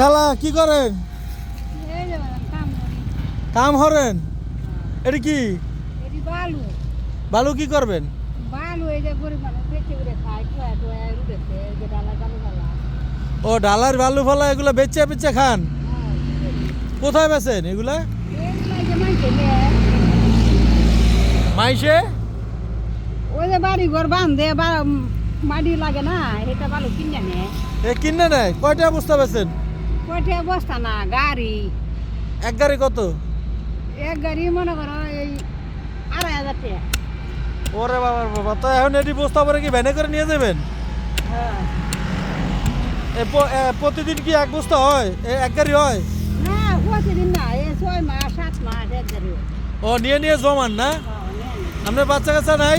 খালা কি করেন? কাম হরেন এটা কি? বালু বালু কি করবেন? ও ডালার বালু ফালা এগুলো বেচে বেচে খান? কোথায় বেছেন এগুলা? মাইসে ওই যে বাড়ি ঘর বান্ধে মাটি লাগে না এটা বালু কিনে নেয়। কিনে নেয়? কয়টা বস্তা বেচেন? কয়টা বস্তা না গাড়ি। এক গাড়ি কত? এক গাড়ি মনে করো এই আড়াই হাজার টাকা। ওরে বাবার বাবা তো এখন এটি বস্তা পরে কি ভ্যানে করে নিয়ে যাবেন? হ্যাঁ। প্রতিদিন কি এক বস্তা হয়? এক গাড়ি হয়? না প্রতিদিন না এই ছয় মাস সাত মাস এক গাড়ি ও নিয়ে নিয়ে জমান না। আপনার বাচ্চা কাচ্চা নাই?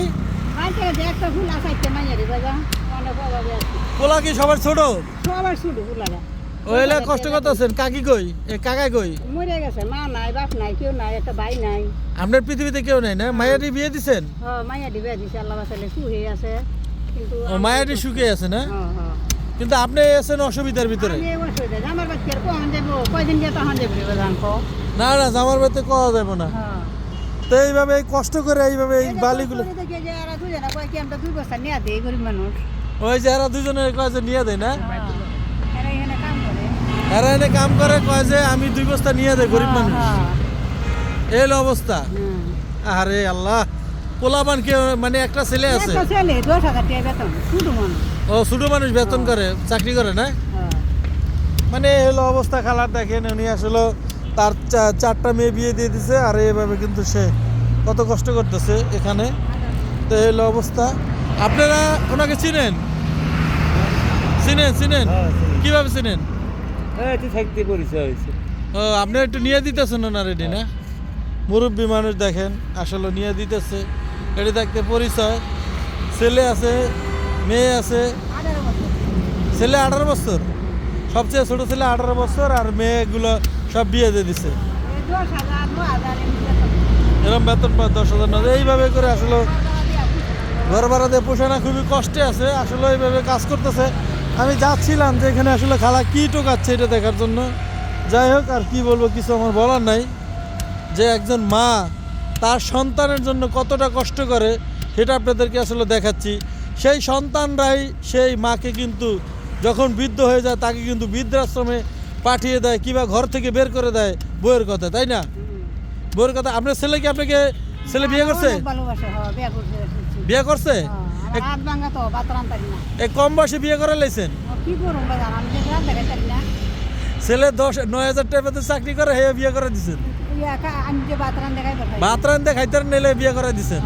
পোলা কি সবার ছোট? সবার শুধু ফুলারা ওইলা কষ্ট করতেছেন কাকি কই? এ কাকাই কই? মরে গেছে মা নাই বাপ নাই কেউ নাই একটা ভাই নাই। আপনার পৃথিবীতে কেউ নাই না? মায়ারি বিয়ে দিছেন? হ্যাঁ মাইয়া দিবে দিছে আল্লাহ বাসালে সুহে আছে। কিন্তু ও মায়ারি সুখে আছে না? হ্যাঁ হ্যাঁ কিন্তু আপনি আছেন অসুবিধার ভিতরে। আমার বাচ্চার কখন যাব? কয়দিন গিয়ে তখন না না জামার বাড়িতে কওয়া যাবে না। হ্যাঁ তো এইভাবে এই কষ্ট করে এইভাবে এই বালিগুলো কয় ওই যে এরা দুজনে কয় যে নিয়ে দেয় না এরা এখানে কাম করে এরা এনে কাম করে কয় যে আমি দুই বস্তা নিয়ে দেয় গরিব মানুষ। হ্যাঁ, এই অবস্থা। হ্যাঁ। আরে আল্লাহ পোলাপান কে মানে একটা ছেলে আছে? ও ছোট মানুষ বেতন করে চাকরি করে না? হ্যাঁ। মানে এই হলো অবস্থা খালার দেখেন উনি আসলে তার চারটা মেয়ে বিয়ে দিয়ে দিছে আর এইভাবে কিন্তু সে কত কষ্ট করতেছে এখানে। তো এই হলো অবস্থা। আপনারা ওনাকে চিনেন? চিনেন চিনেন? কীভাবে চিনেন? থাকতে পরিচয় হয়েছে। ও, আপনি একটু নিয়ে দিতেছেন ওনার এটি, না? মুরব্বী মানুষ দেখেন, আসলে নিয়ে দিতেছে। এটি দেখতে পরিচয়। ছেলে আছে, মেয়ে আছে। ছেলে আঠারো বছর। সবচেয়ে ছোট ছেলে আঠারো বছর, আর মেয়েগুলো সব বিয়ে দিয়ে দিছে। ন। এরকম বেতন পায় দশ হাজার না, এইভাবে করে আসলে ঘর ভাড়া দিয়ে পোষে না, খুবই কষ্টে আছে। আসলে এইভাবে কাজ করতেছে। আমি যাচ্ছিলাম যে এখানে আসলে খালা কী টোকাচ্ছে এটা দেখার জন্য। যাই হোক আর কি বলব কিছু আমার বলার নাই। যে একজন মা তার সন্তানের জন্য কতটা কষ্ট করে সেটা আপনাদেরকে আসলে দেখাচ্ছি। সেই সন্তানরাই সেই মাকে কিন্তু যখন বৃদ্ধ হয়ে যায় তাকে কিন্তু বৃদ্ধাশ্রমে পাঠিয়ে দেয় কিংবা ঘর থেকে বের করে দেয় বইয়ের কথা তাই না? বইয়ের কথা আপনার ছেলে কি আপনাকে ছেলে বিয়ে করছে? ভালোবাসে হ্যাঁ বিয়ে করছে। হ্যাঁ, হাত ভাঙা তো না। এই কম বয়সে বিয়ে করে লাইছেন? কি আমি না। ছেলে দশ নয় হাজার টাকা চাকরি করে হে বিয়ে করে দিছেন। নিলে বিয়ে করে দিছেন।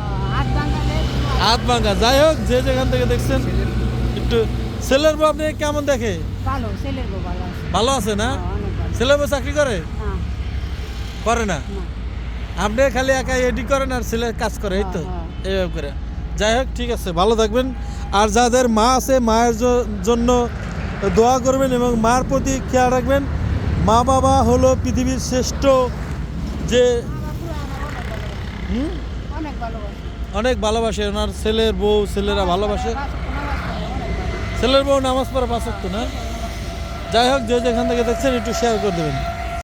হাত ভাঙা যাই হোক যে যেখান থেকে দেখছেন একটু ছেলের বউ আপনি কেমন দেখে? ভালো ছেলের বউ ভালো আছে। ভালো আছে না? হ্যাঁ, ছেলের বউ চাকরি করে? হ্যাঁ। করে না? আপনি খালি একা এডি করেন আর ছেলে কাজ করে এই তো। হ্যাঁ, এইভাবে করে। যাই হোক ঠিক আছে ভালো থাকবেন। আর যাদের মা আছে মায়ের জন্য দোয়া করবেন এবং মার প্রতি খেয়াল রাখবেন। মা বাবা হলো পৃথিবীর শ্রেষ্ঠ যে অনেক ভালোবাসে। ওনার ছেলের বউ ছেলেরা ভালোবাসে। ছেলের বউ নামাজ পড়া পাঁচ ওয়াক্ত না? যাই হোক যে যেখান থেকে দেখছেন একটু শেয়ার করে দেবেন।